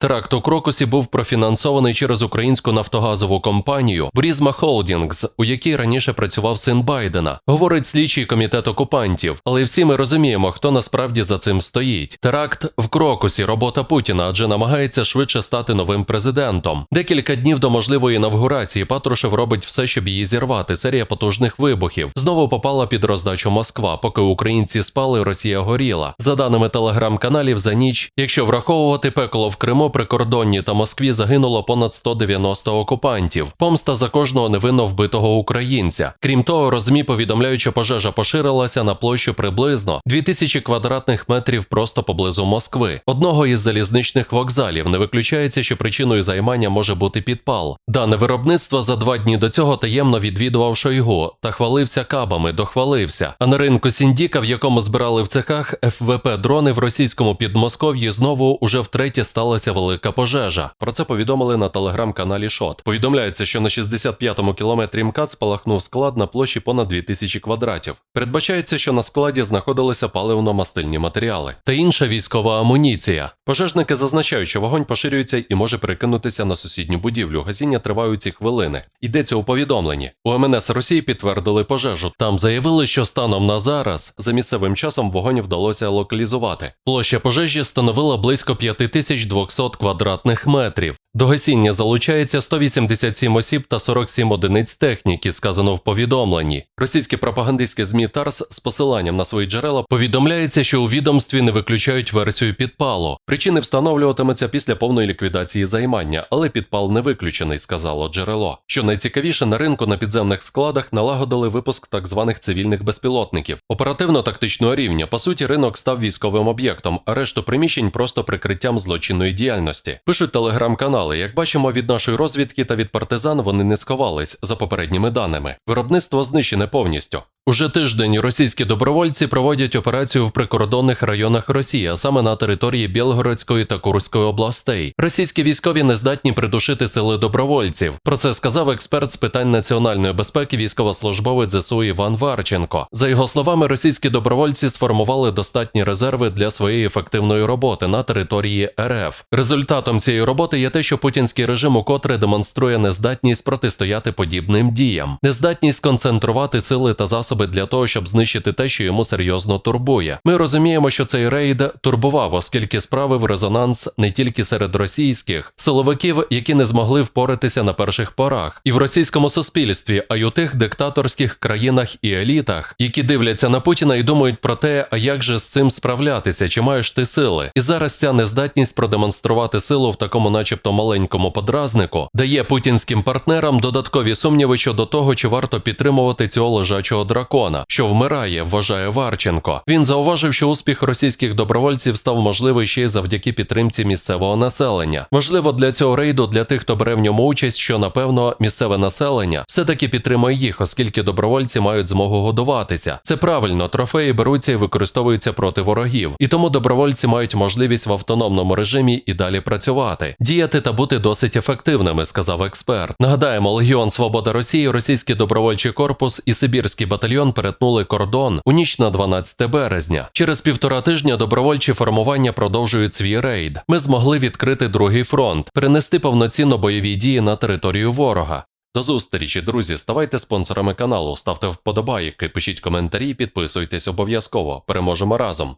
Теракт у Крокусі був профінансований через українську нафтогазову компанію Брізма Холдінгс, у якій раніше працював син Байдена, говорить слідчий комітет окупантів. Але всі ми розуміємо, хто насправді за цим стоїть. Теракт в Крокусі, робота Путіна, адже намагається швидше стати новим президентом. Декілька днів до можливої інавгурації Патрушев робить все, щоб її зірвати. Серія потужних вибухів знову попала під роздачу Москва. Поки українці спали, Росія горіла. За даними телеграм-каналів, за ніч, якщо враховувати пекло в Криму, прикордонні та Москві загинуло понад 190 окупантів. Помста за кожного невинно вбитого українця. Крім того, розмі повідомляють, що пожежа поширилася на площу приблизно 2000 квадратних метрів просто поблизу Москви. Одного із залізничних вокзалів не виключається, що причиною займання може бути підпал. Дане виробництво за два дні до цього таємно відвідував Шойгу та хвалився кабами, дохвалився. А на ринку Сіндіка, в якому збирали в цехах ФВП дрони в російському Підмосков'ї, знову уже втретє сталася велика пожежа. Про це повідомили на телеграм-каналі Шот. Повідомляється, що на 65-му кілометрі МКАД спалахнув склад на площі понад 2000 квадратів. Передбачається, що на складі знаходилися паливно-мастильні матеріали та інша військова амуніція. Пожежники зазначають, що вогонь поширюється і може перекинутися на сусідню будівлю. Гасіння триває у ці хвилини. Йдеться у повідомленні. У МНС Росії підтвердили пожежу. Там заявили, що станом на зараз за місцевим часом вогонь вдалося локалізувати. Площа пожежі становила близько 5200 квадратних метрів. До гасіння залучається 187 осіб та 47 одиниць техніки, сказано в повідомленні. Російське пропагандистське ЗМІ ТАРС з посиланням на свої джерела повідомляється, що у відомстві не виключають версію підпалу. Причини встановлюватимуться після повної ліквідації займання, але підпал не виключений, сказало джерело. Що найцікавіше, на ринку на підземних складах налагодили випуск так званих цивільних безпілотників. Оперативно-тактичного рівня, по суті, ринок став військовим об'єктом, а решту приміщень просто прикриттям злочинної діяльності. Пишуть телеграм-канали. Як бачимо від нашої розвідки та від партизан, вони не сховались за попередніми даними. Виробництво знищене повністю. Уже тиждень російські добровольці проводять операцію в прикордонних районах Росії, а саме на території Білгородської та Курської областей. Російські військові не здатні придушити сили добровольців. Про це сказав експерт з питань національної безпеки, військовослужбовець ЗСУ Іван Варченко. За його словами, російські добровольці сформували достатні резерви для своєї ефективної роботи на території РФ. Результатом цієї роботи є те, що путінський режим укотре демонструє нездатність протистояти подібним діям, нездатність концентрувати сили та засоби для того, щоб знищити те, що йому серйозно турбує. Ми розуміємо, що цей рейд турбував, оскільки справив резонанс не тільки серед російських силовиків, які не змогли впоратися на перших порах, і в російському суспільстві, а й у тих диктаторських країнах і елітах, які дивляться на Путіна і думають про те, а як же з цим справлятися, чи маєш ти сили. І зараз ця нездатність продемонструвати силу в такому, начебто, маленькому подразнику, дає путінським партнерам додаткові сумніви щодо того, чи варто підтримувати цього лежачого дракона, що вмирає, вважає Варченко. Він зауважив, що успіх російських добровольців став можливий ще й завдяки підтримці місцевого населення. Можливо, для цього рейду для тих, хто бере в ньому участь, що напевно місцеве населення все-таки підтримує їх, оскільки добровольці мають змогу годуватися. Це правильно, трофеї беруться і використовуються проти ворогів, і тому добровольці мають можливість в автономному режимі і далі працювати, діяти та бути досить ефективними, сказав експерт. Нагадаємо, Легіон Свобода Росії, Російський добровольчий корпус і Сибірський батальйон перетнули кордон у ніч на 12 березня. Через півтора тижня добровольчі формування продовжують свій рейд. Ми змогли відкрити другий фронт, перенести повноцінно бойові дії на територію ворога. До зустрічі, друзі. Ставайте спонсорами каналу, ставте вподобайки, пишіть коментарі, підписуйтесь обов'язково. Переможемо разом.